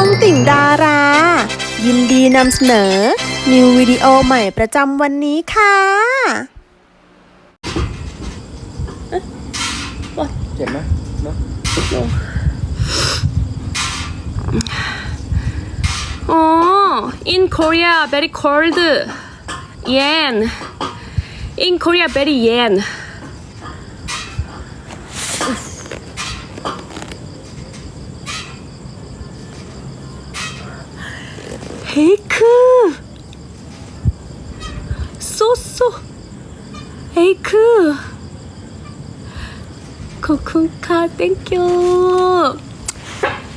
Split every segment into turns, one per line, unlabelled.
องติ่งดารา ยินดีนำเสนอ นิววิดีโอใหม่ประจำวันนี้ค่ะ
เจ็บไหมเนอะ
Oh, in Korea very cold. Yen. In Korea very yen. 코쿤카 땡큐.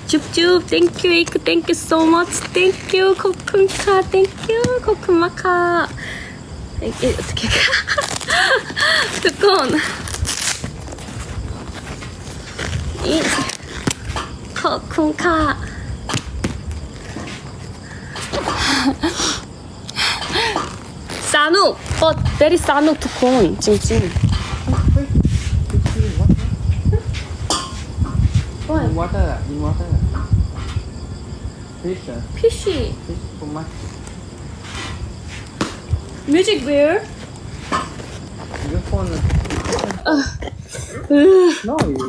줍줍 땡큐 에이크 땡큐 so much 땡큐 코쿤카 땡큐 코쿤마카. 이게 어떻게 두콘 이 코쿤카. 싸누 어 very 싸누 두콘 찡찡
what?
In water,
in water. Fish. Ah. Fishy. Fish
too much. Music
bear. Your phone. Uh, no, you.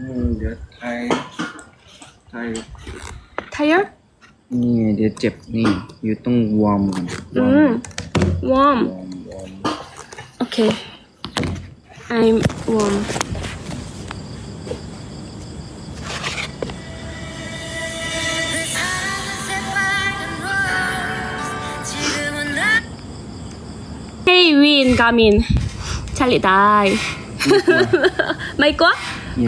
Mm, you're tired. Tired.
Tired?
นี่เดี๋ยวเจ็บนี่ อยู่ต้องวอร์มก่อนวอร์ม
Mm. Warm.
Warm, warm. Okay. I'm warm. วินกามิ
นชาลิตายไม่กลัวไม่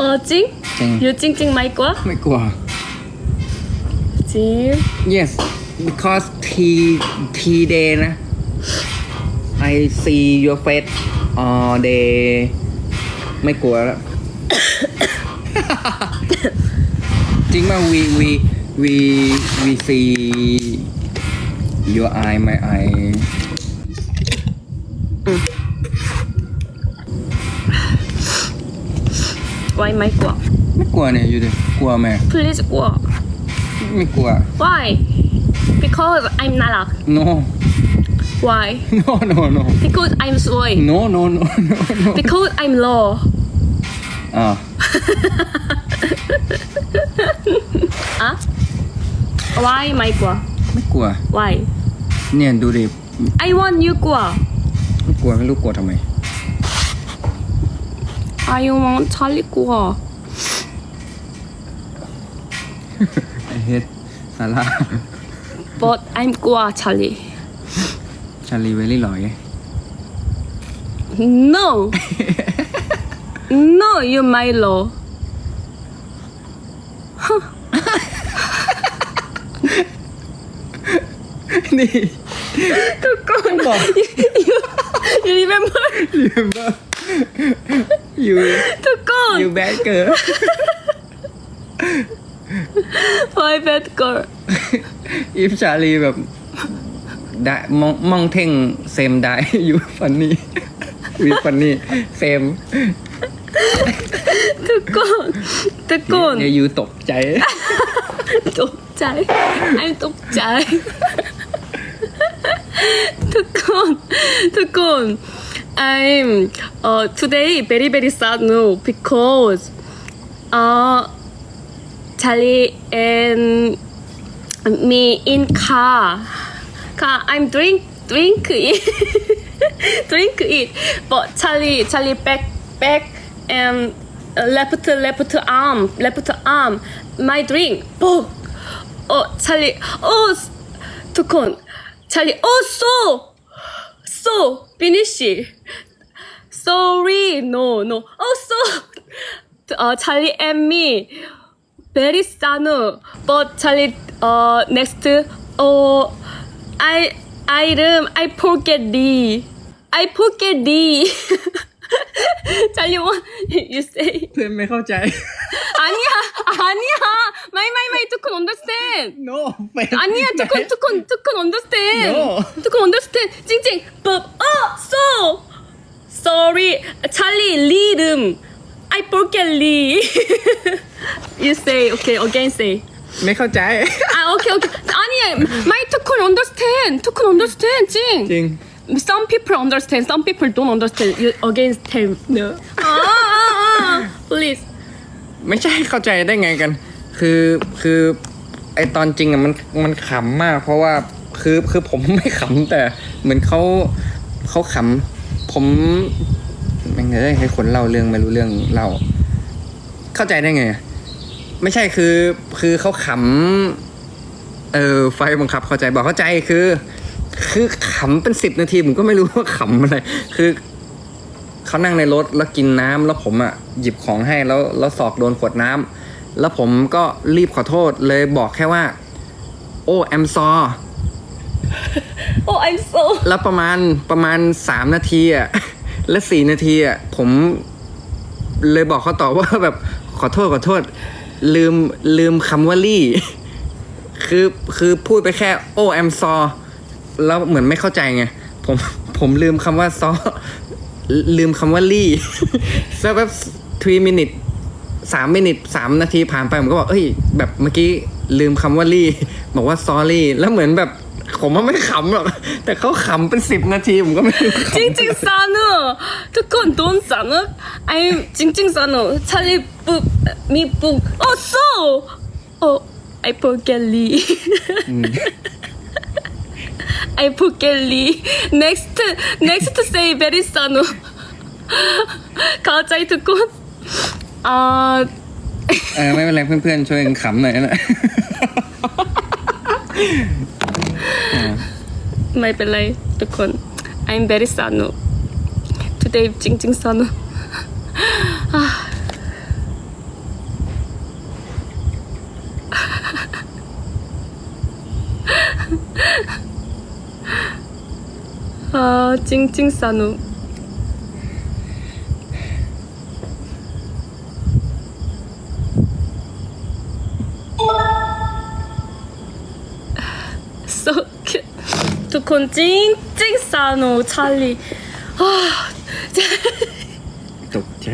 อจริงจริง อยู่
จริ
ง
จริงไม่กลัว
ไม่กลัว
จริง
yes because T T day นะ I see your face all day ไม่กลัวแล้ว จริงม we we we we see your eye my eye Ừ. Why my quả? Mấy quả này you do? Quả mẹ.
Please
quả. Mấy quả.
Why? Because I'm Nala.
No.
Why?
No, no, no.
Because I'm soy.
No, no, no, no, no.
Because I'm low.
Ah.
ah? Why
my quả? Mấy quả.
Why?
Nè, đủ đẹp.
I want you quả.
ลูกกลัวไม่ลูกกลัวทำไม
อายุมองชาลิกลัว
ไอเฮดซาร่า
but I'm กลัวชาลี
ชาลีเวลี่หลอย
no no you my
l
o w
นี่
ทุกค
นก you you remember you remember
you ทุ
กคน you bad girl
why bad girl
อีฟชาลีแบบได้มองมองเท่งเซมได้อยู่ฟันนี่วีฟันนี่เซม
ตะโกนตะโกน
เนี่ย
ยูต
กใจ ตกใจ
ไอ้ตกใจ ทุกคนทุกคน I'm uh, today very very sad no because uh, Charlie and me in car. Car I'm drink drink it. Drink it. But Charlie Charlie back back and uh, left left arm left arm. My drink oh oh Charlie oh tukon. 찰리 어쏘 쏘 피니시 sorry no no 어쏘 어 찰리 and me very sad but 찰리 어 next 어 I item I forget the I forget the 찰리 one you say
เพื่อนไม่เข้าใจ
아니야 아니야 마이 마이 마이 두콘 understand
no เป็น
아니야 두콘 두콘 두콘 understand
No.
두콘 understand 찡찡 but oh so sorry 찰리 리름 I forget 리 you say okay again say
ไม่เข้าใจ
아 오케이 오케이 아니 my 토큰 understand 토큰 understand 찡
จริง
some people understand, some people don't understand. You against them. No. Please.
ไม่ใช่เข้าใจได้ไงกัน คือคือไอตอนจริงอะมันมันขำมาก เพราะว่าคือคือผมไม่ขำแต่เหมือนเขาเขาขำผมแม่งเลยให้คนเล่าเรื่องไม่รู้เรื่องเล่าเข้าใจได้ไง ไม่ใช่คือคือเขาขำเออไฟบังคับเข้าใจบอกเข้าใจคือ คือขำเป็นสิบนาทีผมก็ไม่รู้ว่าขำอะไร คือเขานั่งในรถแล้วกินน้ำแล้วผมอะหยิบของให้แล้วแล้วศอกโดนขวดน้ำแล้วผมก็รีบขอโทษเลยบอกแค่ว่า โอ้แอมซอ
oh I'm so
แล้วประมาณประมาณสามนาทีอะและสี่นาทีอะผมเลยบอกเขาต่อว่าแบบขอโทษขอโทษ ลืมลืมคำว่าลี่ คือคือพูดไปแค่ โอ้แอมซอ แล้วเหมือนไม่เข้าใจไง ผมผมลืมคำว่าซอลืมคำว่าลี่สักแบบทีมินิทสามมินิทสามนาทีผ่านไปผมก็บอกเอ้ย แบบเมื่อกี้ลืมคำว่าลี่ บอกว่าซอรี่ แล้วเหมือนแบบผมว่าไม่ขำหรอก แต่เขาขำเป็นสิบนาทีผมก็ไม่จริงจ
ริงซานุทุกคนโดนซานุไอ้จริงจริงซานุชาลีปุ๊บมีปุ๊บโอ้โซโอ้
ไอโป
รแกลี I Pukeli. Next, next to say very sano. Kaochai tukun.
ไม่เป็นไรเพื่อนๆช่วยกันขำหน่อยนะ
ไม่เป็นไรทุกคน I'm very sano. Today จริงๆ sano. Sanu อ่าจริงๆ sanu so cute ทุกคนจริงจริงๆ sanu ชาลีอ่า
ตกใจ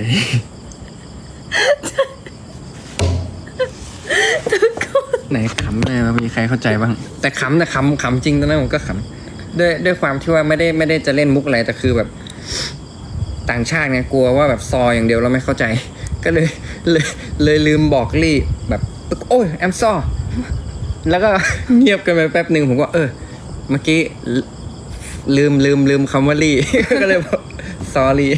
ไหนขำเลยมีใครเข้าใจบ้าง แต่ขำแต่ขำขำจริงตอนนั้นผมก็ขำ ด้วยด้วยความที่ว่าไม่ได้ไม่ได้จะเล่นมุกอะไรแต่คือแบบ ต่างชาติไงกลัวว่าแบบซออย่างเดียวเราไม่เข้าใจ ก็เลยเลยเลยลืมบอกลี่แบบ โอ้ยแอมซอแล้วก็เงียบกันไปแป๊บหนึ่งผมก็เออ เมื่อกี้ลืมลืมลืมคำว่าลี่ ก็เลยบอกซอรี่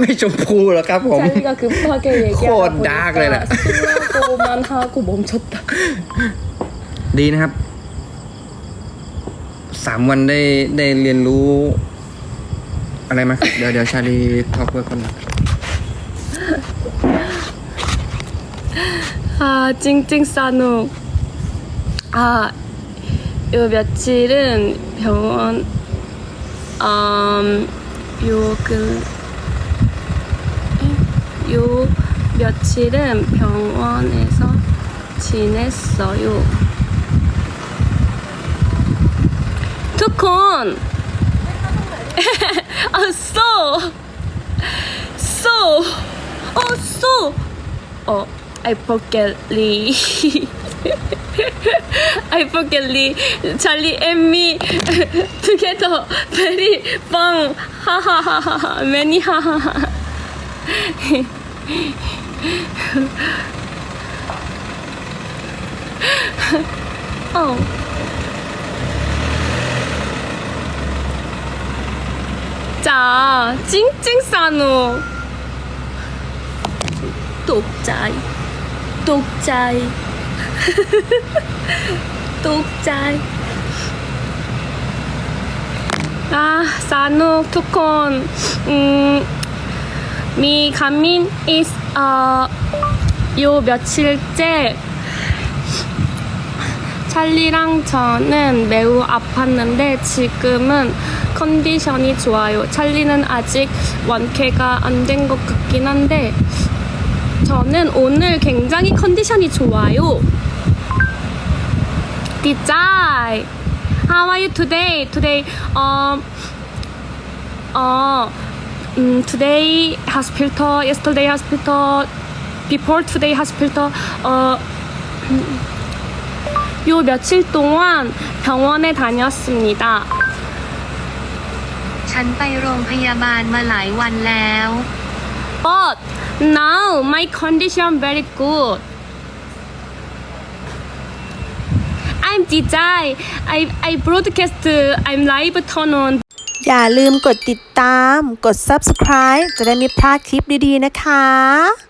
ไม่ชมพูหรอกครับผม
ใช่ก็คือพ่อแกโค
ตรดาร์
กเลยแหละโตมันฮากูบ่มช
ดดีนะครับ สามวันได้ได้เรียนรู้ อะไรไหมเดี๋ยวเดี๋ยวชาลีทอล์กเพื่อคนนะ
아 찡찡 싸누 아, 요 며칠은 병원, 음, 요, 그, 요 며칠은 병원에서 지냈어요. Kotokon. oh, so. So. Oh, so. Oh, I forgetly. I forgetly. Charlie and me together. Very fun. Ha ha ha ha ha. Many ha ha ha. oh. 진짜 찡찡 싸누. 똑짜이 똑짜이. 똑짜이. 아 싸누 투콘. 음미 가민 이스 어요 며칠째 찰리랑 저는 매우 아팠는데 지금은 컨디션이 좋아요. 찰리는 아직 완쾌가 안 된 것 같긴 한데 저는 오늘 굉장히 컨디션이 좋아요. 디자이. How are you today? Today, um, uh, um, today hospital, yesterday hospital, before today hospital, uh, 요 며칠 동안 병원에 다녔습니다.
ฉันไปโรงพยาบาลมาหลายวันแล้ว
But now my condition very good. I'm DJ. I I broadcast. I'm live turn on
อย่าลืมกดติดตาม กด subscribe จะได้ไม่พลาดคลิปดีๆนะคะ